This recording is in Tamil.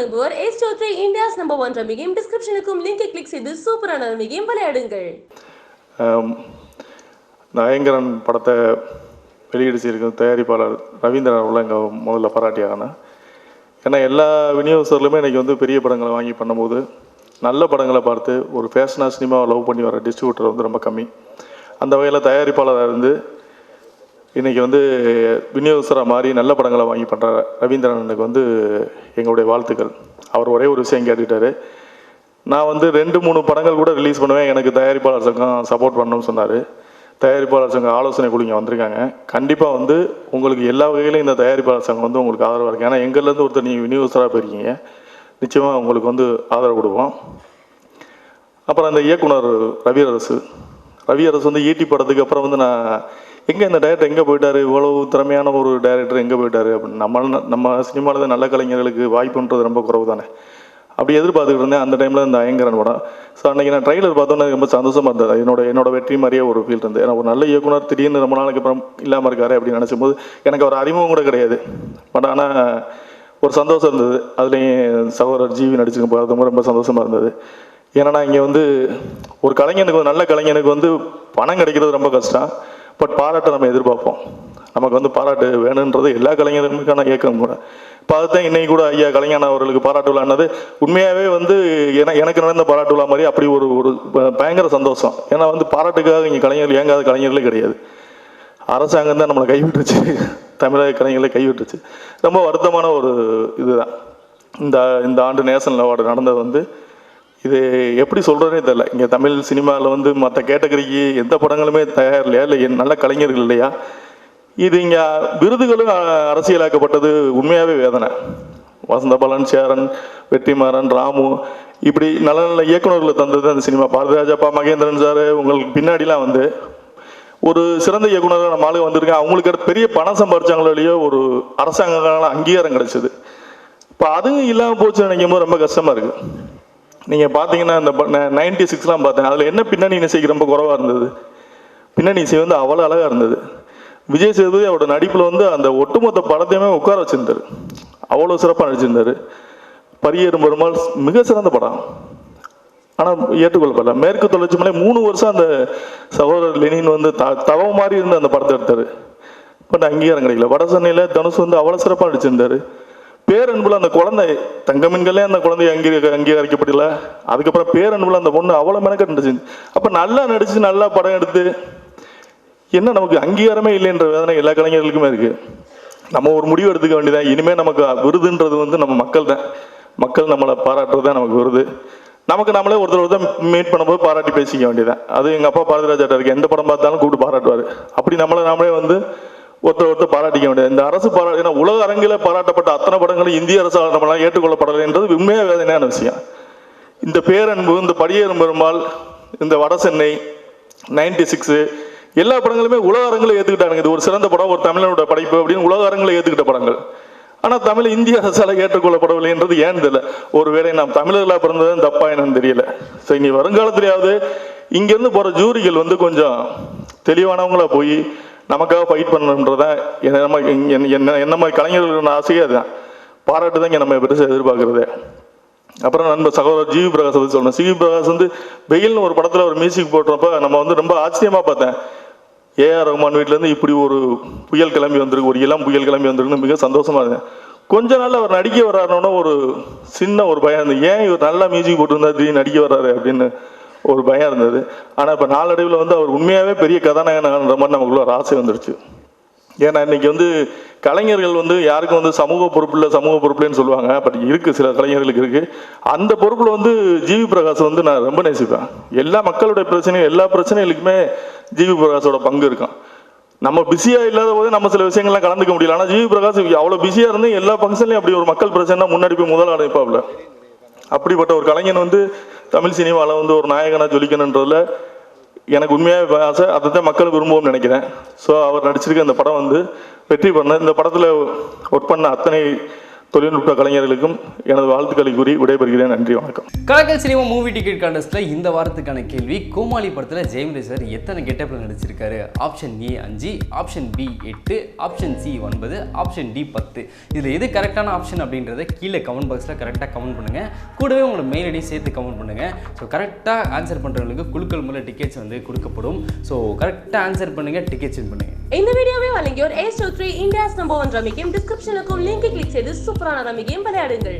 வழங்குவோர் ஏஸ் சோத்ரே இந்தியாஸ் நம்பர் ஒன் ரமிகையும் டிஸ்கிரிப்ஷனுக்கும் லிங்கை கிளிக் செய்து சூப்பரான ரமிகையும் விளையாடுங்கள். நயங்கரன் படத்தை வெளியீடு செய்திருக்கும் தயாரிப்பாளர் ரவீந்திரன் அவர்களை இங்கே முதல்ல பாராட்டியாகணும் ஏன்னா எல்லா விநியோகஸ்தர்களுமே இன்றைக்கி வந்து பெரிய படங்களை வாங்கி பண்ணும்போது நல்ல படங்களை பார்த்து ஒரு ஃபேஷனாக சினிமாவை லவ் பண்ணி வர டிஸ்ட்ரிபியூட்டர் வந்து ரொம்ப கம்மி. அந்த வகையில் தயாரிப்பாளராக இருந்து இன்றைக்கி வந்து விநியோகஸ்தராக மாறி நல்ல படங்களை வாங்கி பண்ணுற ரவீந்திரனுக்கு வந்து எங்களுடைய வாழ்த்துக்கள். அவர் ஒரே ஒரு விஷயம் கேட்டுக்கிட்டாரு. நான் வந்து ரெண்டு மூணு படங்கள் கூட ரிலீஸ் பண்ணுவேன். எனக்கு தயாரிப்பாளர் சங்கம் சப்போர்ட் பண்ணணும்னு சொன்னார். தயாரிப்பாளர் சங்கம் ஆலோசனை குழு வந்திருக்காங்க. கண்டிப்பாக வந்து உங்களுக்கு எல்லா வகையிலும் இந்த தயாரிப்பாளர் சங்கம் வந்து உங்களுக்கு ஆதரவாக இருக்குது ஏன்னா எங்கள்லேருந்து ஒருத்தர் நீங்கள் விநியோகஸ்தராக போயிருக்கீங்க. நிச்சயமாக உங்களுக்கு வந்து ஆதரவு கொடுப்போம். அப்புறம் அந்த இயக்குனர் ரவி அரசு ரவி அரசு வந்து ஈட்டி படத்துக்கு அப்புறம் வந்து நான் எங்கே இந்த டைரக்டர் எங்கே போயிட்டாரு? இவ்வளவு திறமையான ஒரு டைரக்டர் எங்கே போயிட்டாரு? அப்படின்னு நம்ம நம்ம சினிமாவில் தான் நல்ல கலைஞர்களுக்கு வாய்ப்புன்றது ரொம்ப குறவு தானே அப்படி எதிர்பார்த்துக்கிட்டு இருந்தேன். அந்த டைமில் இந்த ஐங்கரன் படம். ஸோ அன்றைக்கி நான் ட்ரைலர் பார்த்தோன்னே ரொம்ப சந்தோஷமாக இருந்தது. என்னோட என்னோட வெற்றி மாதிரியே ஒரு ஃபீல் இருந்தது. ஏன்னா ஒரு நல்ல இயக்குனர் திடீர்னு ரொம்ப நாளுக்கு அப்புறம் இல்லாமல் இருக்காரு அப்படின்னு நினச்சும் போது எனக்கு ஒரு அறிமுகம் கூட கிடையாது. பட் ஆனால் ஒரு சந்தோஷம் இருந்தது. அதுலேயும் சகோதரர் ஜீவி நடிச்சுக்க பார்த்தும் ரொம்ப சந்தோஷமாக இருந்தது. ஏன்னா இங்கே வந்து ஒரு கலைஞனுக்கு நல்ல கலைஞனுக்கு வந்து பணம் கிடைக்கிறது ரொம்ப கஷ்டம். பட் பாராட்டை நம்ம எதிர்பார்ப்போம். நமக்கு வந்து பாராட்டு வேணுன்றது எல்லா கலைஞர்களுக்கான இயக்கம் கூட. இப்போ அதுதான் இன்னைக்கு கூட ஐயா கலைஞர் அவர்களுக்கு பாராட்டு விழானது உண்மையாகவே வந்து என எனக்கு நடந்த பாராட்டு விழா மாதிரி அப்படி ஒரு ஒரு பயங்கர சந்தோஷம். ஏன்னா வந்து பாராட்டுக்காக இங்கே கலைஞர்கள் ஏங்காத கலைஞர்களே கிடையாது. அரசாங்கம் தான் நம்மளை கைவிட்டுருச்சு தமிழக கலைஞர்களை கைவிட்டுருச்சு ரொம்ப வருத்தமான ஒரு இதுதான். இந்த இந்த ஆண்டு நேஷனல் அவார்டு நடந்தது வந்து இது எப்படி சொல்கிறதே தெரில இங்கே தமிழ் சினிமாவில் வந்து மற்ற கேட்டகரிக்கு எந்த படங்களுமே தயார் இல்லையா இல்லை என் நல்ல கலைஞர்கள் இல்லையா? இது இங்கே விருதுகளும் அரசியலாக்கப்பட்டது உண்மையாகவே வேதனை. வசந்தபாலன் சேரன் வெற்றிமாறன் ராமு இப்படி நல்ல நல்ல இயக்குனர்களை தந்தது அந்த சினிமா. பாரதிராஜப்பா மகேந்திரன் சார் உங்களுக்கு பின்னாடிலாம் வந்து ஒரு சிறந்த இயக்குனராக நம்ம ஆளுங்க வந்திருக்காங்க அவங்களுக்கு அடுத்து பெரிய பணம் சம்பாரிச்சாங்களோ ஒரு அரசாங்கங்களால் அங்கீகாரம் கிடைச்சது. இப்போ அதுவும் இல்லாமல் போச்சு நினைக்கும் போது ரொம்ப கஷ்டமாக இருக்குது நீங்கள் பார்த்தீங்கன்னா இந்த நைன்டி சிக்ஸ்லாம் பார்த்தேன். அதில் என்ன பின்னணி இசைக்கு ரொம்ப குறவாக இருந்தது? பின்னணி இசை வந்து அவ்வளோ அழகாக இருந்தது. விஜய் சேதுபதி அவரோட நடிப்பில் வந்து அந்த ஒட்டுமொத்த படத்தையுமே உட்கார வச்சிருந்தாரு. அவ்வளோ சிறப்பாக நடிச்சிருந்தார். பரியேறும் பெருமாள் மிக சிறந்த படம். ஆனால் ஏற்றுக்கொள்ளப்படல. மேற்கு தொடர்ச்சி மலை மூணு வருஷம் அந்த சகோதரர் லெனின் வந்து த தவ மாதிரி இருந்து அந்த படத்தை எடுத்தார். பட் அங்கீகாரம் கிடைக்கல. வட சென்னையில் தனுஷ் வந்து அவ்வளோ சிறப்பாக நடிச்சிருந்தாரு. பேரன்புல அந்த குழந்தை தங்கமின்களே அந்த குழந்தை அங்கீ அங்கீகரிக்கப்படல. அதுக்கப்புறம் பேரன்புல அந்த பொண்ணு அவ்வளோ மெனக்க நடிச்சு அப்போ நல்லா நடிச்சு நல்லா படம் எடுத்து என்ன நமக்கு அங்கீகாரமே இல்லைன்ற வேதனை எல்லா கலைஞர்களுக்குமே இருக்கு. நம்ம ஒரு முடிவு எடுத்துக்க வேண்டியதான் இனிமே நமக்கு விருதுன்றது வந்து நம்ம மக்கள் தான் மக்கள் நம்மளை பாராட்டுறது தான் நமக்கு விருது. நமக்கு நம்மளே ஒருத்தர் ஒருத்தர் மீட் பண்ணும்போது பாராட்டி பேசிக்க வேண்டியதான் அது எங்கள் அப்பா பாரதிராஜாட்ட இருக்கு எந்த படம் பார்த்தாலும் கூப்பிட்டு பாராட்டுவார். அப்படி நம்மளை நாமளே வந்து ஒருத்தர் ஒருத்தர் பாராட்டிக்க வேண்டியது. இந்த அரசு பாரா ஏன்னா உலக அரங்கில் பாராட்டப்பட்ட அத்தனை படங்களும் இந்திய அரசால் நம்மளால் ஏற்றுக்கொள்ளப்படலைன்றது உண்மையாக வேதனையான விஷயம். இந்த பேரன்பு இந்த படியேறும் பெருமாள் இந்த வட சென்னை நைன்டி சிக்ஸு எல்லா படங்களுமே உலக அரங்கில் ஏற்றுக்கிட்டாங்க இது ஒரு சிறந்த படம் ஒரு தமிழனோட படைப்பு அப்படின்னு உலக அரங்கில் ஏற்றுக்கிட்ட படங்கள். ஆனால் தமிழ் இந்திய அரசால் ஏற்றுக்கொள்ளப்படவில்லைன்றது ஏன் தெரியல? ஒருவேளை நாம் தமிழர்களாக பிறந்தது தப்பா என்னன்னு தெரியல. ஸோ இனி வருங்காலத்திலேயாவது இங்கேருந்து போகிற ஜூரிகள் வந்து கொஞ்சம் தெளிவானவங்களா போய் நமக்காக ஃபைட் பண்ணணுன்றதான் என்ன நம்ம என்ன- என்ன மாதிரி கலைஞர்களோட ஆசையே அதுதான். பாராட்டு தான் இங்கே நம்ம பெருசாக எதிர்பார்க்குறதே. அப்புறம் நண்பர் சகோதரர் ஜிவி பிரகாஷ் பற்றி சொல்லணும் ஜிவி பிரகாஷ் வந்து வெயில்னு ஒரு படத்தில் ஒரு மியூசிக் போட்டுறப்ப நம்ம வந்து ரொம்ப ஆச்சரியமாக பார்த்தேன். ஏஆர் ரஹ்மான் வீட்டிலேருந்து இப்படி ஒரு புயல் கிளம்பி வந்திருக்கு ஒரு இளம் புயல் கிளம்பி வந்திருக்குன்னு மிக சந்தோஷமாக இருந்தேன். கொஞ்ச நாள் அவர் நடிக்க வர்றாருன்னா ஒரு சின்ன ஒரு பயம் இருந்தது. ஏன் இவர் நல்லா மியூசிக் போட்டிருந்தா திடீர்னு நடிக்க வர்றாரு அப்படின்னு ஒரு பயம் இருந்தது. ஆனால் இப்போ நாளடைவில் வந்து அவர் உண்மையாகவே பெரிய கதாநாயகன்ற மாதிரி நமக்குள்ள ஒரு ஆசை வந்துருச்சு. ஏன்னா இன்னைக்கு வந்து கலைஞர்கள் வந்து யாருக்கும் வந்து சமூக பொறுப்பு இல்லை சமூக பொறுப்புலன்னு சொல்லுவாங்க. பட் இருக்குது சில கலைஞர்களுக்கு இருக்குது அந்த பொறுப்பில் வந்து ஜிவி பிரகாஷ் வந்து நான் ரொம்ப நேசிப்பேன். எல்லா மக்களுடைய பிரச்சனையும் எல்லா பிரச்சனைகளுக்குமே ஜிவி பிரகாஷோட பங்கு இருக்கும். நம்ம பிஸியாக இல்லாத போது நம்ம சில விஷயங்கள்லாம் கலந்துக்க முடியல. ஆனால் ஜிவி பிரகாஷ் அவ்வளோ பிஸியாக இருந்து எல்லா ஃபங்க்ஷன்லையும் அப்படி ஒரு மக்கள் பிரச்சனை முன்னாடி போய் முதல் அடைப்பாப்ல அப்படிப்பட்ட ஒரு கலைஞன் வந்து தமிழ் சினிமாவில் வந்து ஒரு நாயகனாக ஜொலிக்கணுன்றதுல எனக்கு உண்மையாக ஆசை. அதை தான் மக்கள் விரும்புவோம்னு நினைக்கிறேன். ஸோ அவர் நடிச்சிருக்க இந்த படம் வந்து வெற்றி பண்ண இந்த படத்தில் ஒர்க் பண்ண அத்தனை தொழில்நுட்ப கலைஞர்களுக்கும் எனது வாழ்த்துக்களை கூறி விடைபெறுகிறேன். நன்றி வணக்கம். கலக்கல் சினிமா மூவி டிக்கெட் கான்டெஸ்ட்டில் இந்த வாரத்துக்கான கேள்வி கோமாளி படத்தில் ஜெயம் சார் எத்தனை கெட்டப்பில் நடிச்சிருக்காரு? ஆப்ஷன் ஏ அஞ்சு ஆப்ஷன் பி எட்டு ஆப்ஷன் சி ஒன்பது ஆப்ஷன் டி பத்து. இதில் எது கரெக்டான ஆப்ஷன் அப்படின்றத கீழே கமெண்ட் பாக்ஸில் கரெக்டாக கமெண்ட் பண்ணுங்கள் கூடவே உங்களோட மெயில் ஐடி சேர்த்து கமெண்ட் பண்ணுங்கள் ஸோ கரெக்டாக ஆன்சர் பண்ணுறவங்களுக்கு குழுக்கள் மூலம் டிக்கெட்ஸ் வந்து கொடுக்கப்படும். ஸோ கரெக்டாக ஆன்சர் பண்ணுங்கள் டிக்கெட்ஸ் வின் பண்ணுங்கள் இந்த வீடியோவை வழங்கியோர் ace two three India's number one rummy game டிஸ்கிரிப்ஷனுக்கும் லிங்கை கிளிக் செய்து சூப்பரான ரம்மி கேம் விளையாடுங்கள்.